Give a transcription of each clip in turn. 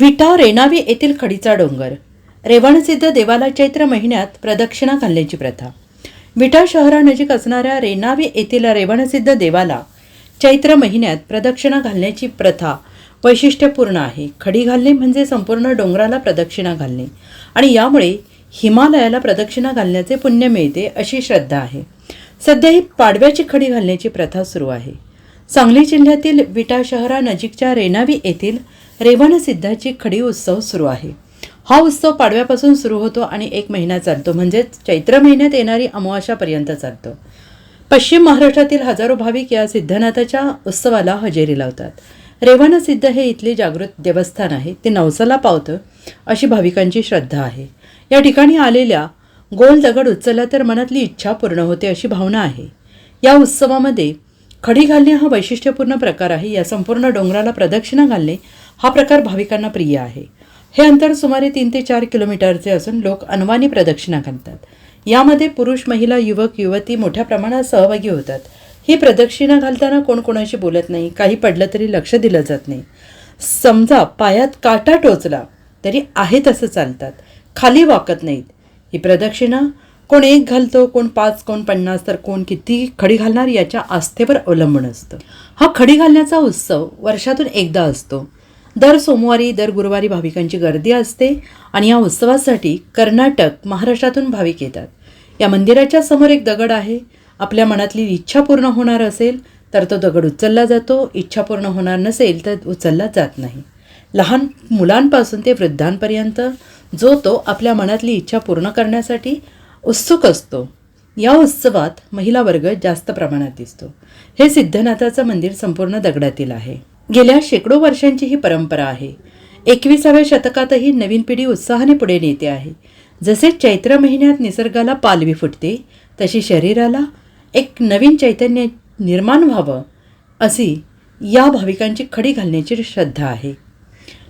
विटा रेणावी येथील खडीचा डोंगर. रेवणसिद्ध देवाला चैत्र महिन्यात प्रदक्षिणा घालण्याची प्रथा. विटा शहरानजीक असणाऱ्या रेणावी येथील रेवणसिद्ध देवाला चैत्र महिन्यात प्रदक्षिणा घालण्याची प्रथा वैशिष्ट्यपूर्ण आहे. खडी घालणे म्हणजे संपूर्ण डोंगराला प्रदक्षिणा घालणे आणि यामुळे हिमालयाला प्रदक्षिणा घालण्याचे पुण्य मिळते अशी श्रद्धा आहे. सध्या ही पाडव्याची खडी घालण्याची प्रथा सुरू आहे. सांगली जिल्ह्यातील विटा शहरानजीकच्या रेणावी येथील रेवणसिद्धाची खडी उत्सव सुरू आहे. हा उत्सव पाडव्यापासून सुरू होतो आणि एक महिना चालतो. म्हणजेच चैत्र महिन्यात येणारी अमावाशापर्यंत चालतो. पश्चिम महाराष्ट्रातील हजारो भाविक या सिद्धनाथाच्या उत्सवाला हजेरी लावतात. रेवणसिद्ध हे इथले जागृत देवस्थान आहे. ते नवसाला पावतं अशी भाविकांची श्रद्धा आहे. या ठिकाणी आलेल्या गोल दगड उचलला तर मनातली इच्छा पूर्ण होते अशी भावना आहे. या उत्सवामध्ये खडी घालणे हा वैशिष्ट्यपूर्ण प्रकार आहे. या संपूर्ण डोंगराला प्रदक्षिणा घालणे हा प्रकार भाविकांना प्रिय आहे. हे अंतर सुमारे तीन ते चार किलोमीटरचे असून लोक अनवानी प्रदक्षिणा घालतात. यामध्ये पुरुष महिला युवक युवती मोठ्या प्रमाणात सहभागी होतात. ही प्रदक्षिणा घालताना कोण कोणाशी बोलत नाही काही पडलं तरी लक्ष दिलं जात नाही. समजा पायात काटा टोचला तरी आहे तसं चालतात. खाली वाकत नाहीत. ही प्रदक्षिणा कोण एक घालतो कोण पाच कोण पन्नास तर कोण किती खडी घालणार याच्या आस्थेवर अवलंबून असतं. हा खडी घालण्याचा उत्सव वर्षातून एकदा असतो. दर सोमवारी दर गुरुवारी भाविकांची गर्दी असते आणि या उत्सवासाठी कर्नाटक महाराष्ट्रातून भाविक येतात. या मंदिराच्या समोर एक दगड आहे. आपल्या मनातली इच्छा पूर्ण होणार असेल तर तो दगड उचलला जातो. इच्छा पूर्ण होणार नसेल तर उचलला जात नाही. लहान मुलांपासून ते वृद्धांपर्यंत जो तो आपल्या मनातली इच्छा पूर्ण करण्यासाठी उत्सुक असतो या उत्सवात महिला वर्ग जास्त प्रमाणात दिसतो. हे सिद्धनाथाचं मंदिर संपूर्ण दगडातील आहे. गेल्या शेकडो वर्षांची ही परंपरा आहे. एकविसाव्या शतकातही नवीन पिढी उत्साहाने पुढे नेते आहे. जसे चैत्र महिन्यात निसर्गाला पालवी फुटते तशी शरीराला एक नवीन चैतन्य निर्माण व्हावं अशी या भाविकांची खडी घालण्याची श्रद्धा आहे.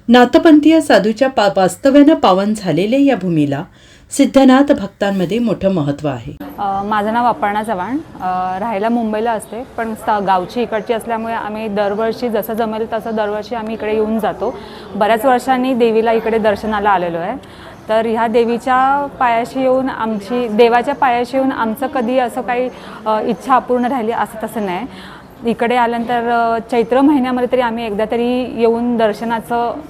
नाथपंथीय साधूच्या पा वास्तव्यानं पावन झालेल्या या भूमीला सिद्धनाथ भक्तांमध्ये मोठं महत्त्व आहे. माझं नाव अपर्णा चव्हाण. राहायला मुंबईला असते पण गावची इकडची असल्यामुळे आम्ही दरवर्षी जसं जमेल तसं दरवर्षी आम्ही इकडे येऊन जातो. बऱ्याच वर्षांनी देवीला इकडे दर्शनाला आलेलो आहे. तर ह्या देवीच्या पायाशी येऊन आमची देवाच्या पायाशी येऊन आमचं कधी असं काही इच्छा अपूर्ण राहिली असं तसं नाही. इकडे आल्यानंतर चैत्र महिन्यामध्ये तरी आम्ही एकदा तरी येऊन दर्शनाचं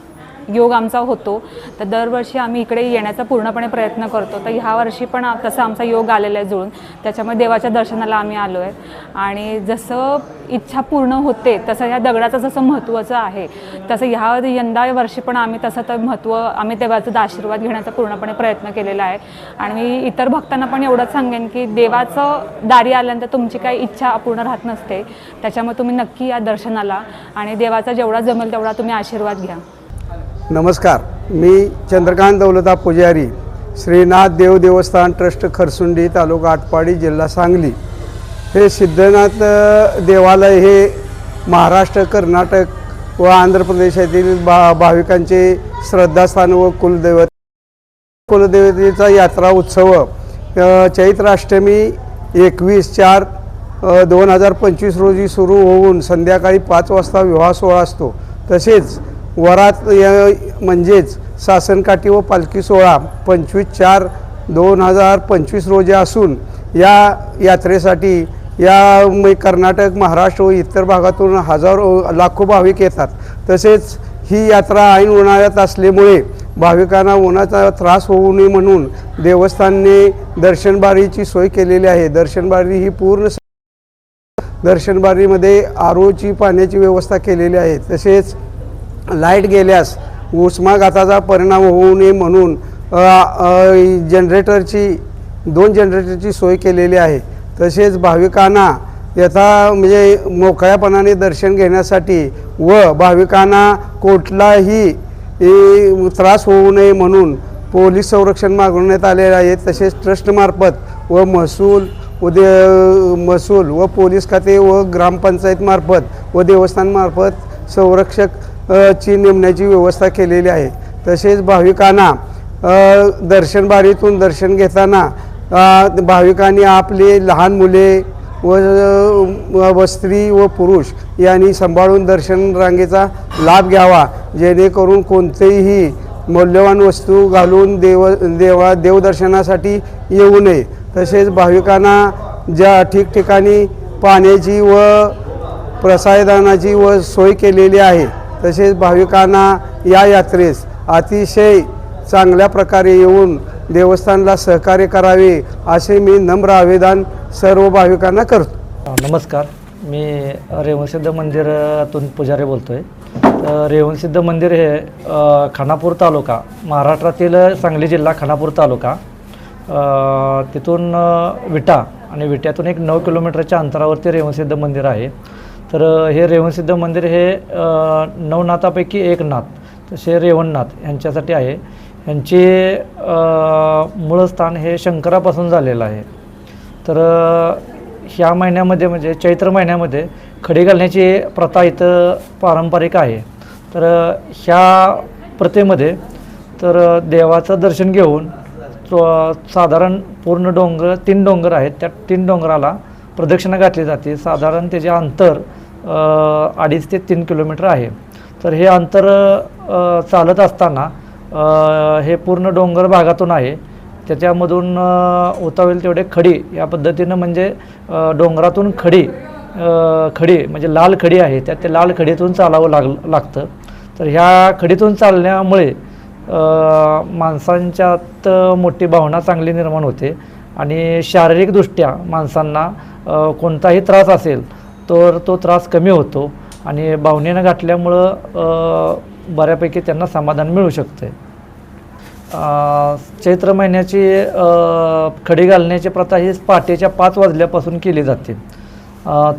योग आमचा होतो. तर दरवर्षी आम्ही इकडे येण्याचा पूर्णपणे प्रयत्न करतो. तर ह्या वर्षी पण तसा आमचा योग आलेला आहे जुळून. त्याच्यामुळे देवाच्या दर्शनाला आम्ही आलो आहे आणि जसं इच्छा पूर्ण होते तसं ह्या दगडाचं जसं महत्त्वाचं आहे तसं ह्या यंदा वर्षी पण आम्ही तसं तर महत्त्व आम्ही देवाचा आशीर्वाद घेण्याचा पूर्णपणे प्रयत्न केलेला आहे. आणि मी इतर भक्तांना पण एवढंच सांगेन की देवाचं दारी आल्यानंतर तुमची काही इच्छा अपूर्ण राहत नसते. त्याच्यामुळे तुम्ही नक्की या दर्शनाला आणि देवाचा जेवढा जमेल तेवढा तुम्ही आशीर्वाद घ्या. नमस्कार. मी चंद्रकांत दौलता पुजारी श्रीनाथ देव देवस्थान ट्रस्ट खरसुंडी तालुका आटपाडी जिल्हा सांगली. हे सिद्धनाथ देवालय हे महाराष्ट्र कर्नाटक व आंध्र प्रदेशातील भा भाविकांचे श्रद्धास्थान व कुलदैवत कुलदेवतेचा यात्रा उत्सव चैत्राष्टमी एकवीस चार दोन हजार पंचवीस रोजी सुरू होऊन संध्याकाळी पाच वाजता विवाह सोहळा असतो. तसेच वरात य- म्हणजेच सासनकाठी व पालखी सोहळा पंचवीस चार दोन हजार पंचवीस रोजी असून या यात्रेसाठी या कर्नाटक महाराष्ट्र व इतर भागातून हजारो लाखो भाविक येतात. तसेच ही यात्रा ऐन उन्हाळ्यात असल्यामुळे भाविकांना उन्हाचा त्रास होऊ नये म्हणून देवस्थानने दर्शनबारीची सोय केलेली आहे. दर्शनबारी ही पूर्ण दर्शनबारीमध्ये आरोची पाण्याची व्यवस्था केलेली आहे. तसेच लाइट गेल्यास उष्माघाताचा परिणाम होऊ नये म्हणून जनरेटरची दोन जनरेटरची सोय केलेली आहे. तसेच भाविकांना यथा म्हणजे मोकळ्यापणाने दर्शन घेण्यासाठी व भाविकांना कुठलाही त्रास होऊ नये म्हणून पोलीस संरक्षण मागवण्यात आलेले आहे. तसेच ट्रस्टमार्फत व महसूल व दे महसूल व पोलीस खाते व ग्रामपंचायतमार्फत व देवस्थानमार्फत संरक्षक ची नेमण्याची व्यवस्था केलेली आहे. तसेच भाविकांना दर्शनबारीतून दर्शन घेताना भाविकांनी आपले लहान मुले व व- व स्त्री व पुरुष यांनी सांभाळून दर्शन रांगेचा लाभ घ्यावा. जेणेकरून कोणतेही मौल्यवान वस्तू घालून देव देवा देवदर्शनासाठी येऊ नये. तसेच भाविकांना ज्या ठिकठिकाणी पाण्याची व प्रसादानाची व सोय केलेली आहे तसेच भाविकांना या यात्रेस अतिशय चांगल्या प्रकारे येऊन देवस्थानला सहकार्य करावे असे मी नम्र आवेदन सर्व भाविकांना करतो. नमस्कार. मी रेवणसिद्ध मंदिरातून पुजारी बोलतो आहे रेवणसिद्ध मंदिर हे खानापूर तालुका महाराष्ट्रातील सांगली जिल्हा खानापूर तालुका. तिथून विटा आणि विट्यातून एक नऊ किलोमीटरच्या अंतरावरती रेवणसिद्ध मंदिर आहे. तर हे रेवणसिद्ध मंदिर हे नवनाथापैकी एक नाथ तसे रेवणनाथ यांच्यासाठी आहे. यांचे मूळ स्थान हे शंकरापासून झालेलं आहे. तर ह्या महिन्यामध्ये म्हणजे चैत्र महिन्यामध्ये खडी घालण्याची प्रथा इथं पारंपरिक आहे. तर ह्या प्रथेमध्ये तर देवाचं दर्शन घेऊन साधारण पूर्ण डोंगर तीन डोंगर आहेत. त्या तीन डोंगराला प्रदक्षिणा घातली जाते. साधारण त्याचे अंतर अडीच ते तीन किलोमीटर आहे. तर हे अंतर चालत असताना हे पूर्ण डोंगर भागातून आहे. त्याच्यामधून उतावेल होता होईल तेवढे खडी. या पद्धतीनं म्हणजे डोंगरातून खडी खडी म्हणजे लाल खडी आहे त्या ते लाल खडीतून चालावं लाग लागतं. तर ह्या खडीतून चालण्यामुळे माणसांच्यात मोठी भावना चांगली निर्माण होते. आणि शारीरिकदृष्ट्या माणसांना कोणताही त्रास असेल तर तो त्रास कमी होतो आणि भावनेनं घातल्यामुळं बऱ्यापैकी त्यांना समाधान मिळू शकते. चैत्र महिन्याची खडी घालण्याची प्रथा ही पहाटेच्या पाच वाजल्यापासून केली जाते.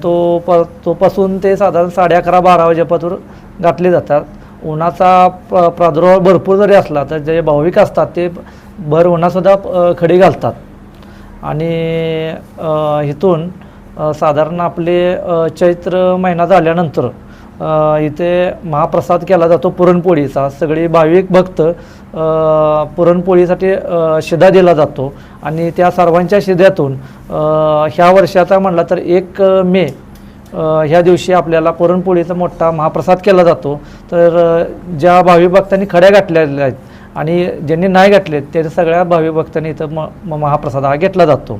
तो प तोपासून ते साधारण साडे अकरा बारा वाजेपासून घातले जातात. उन्हाचा प्र प्रादुर्भाव भरपूर जरी असला तर जे भाविक असतात ते भर उन्हासुद्धा खडी घालतात. आणि इथून साधारण आपले चैत्र महिना झाल्यानंतर इथे महाप्रसाद केला जातो पुरणपोळीचा. सगळे भाविक भक्त पुरणपोळीसाठी शिदा दिला जातो. आणि त्या सर्वांच्या शिद्यातून ह्या वर्षाचा म्हणला तर एक मे ह्या दिवशी आपल्याला पुरणपोळीचा मोठा महाप्रसाद केला जातो. तर ज्या भाविक भक्तांनी खड्या घातलेल्या आहेत आणि ज्यांनी नाही घातलेत त्या सगळ्या भाविक भक्तांनी इथं म म- महाप्रसाद हा घेतला जातो.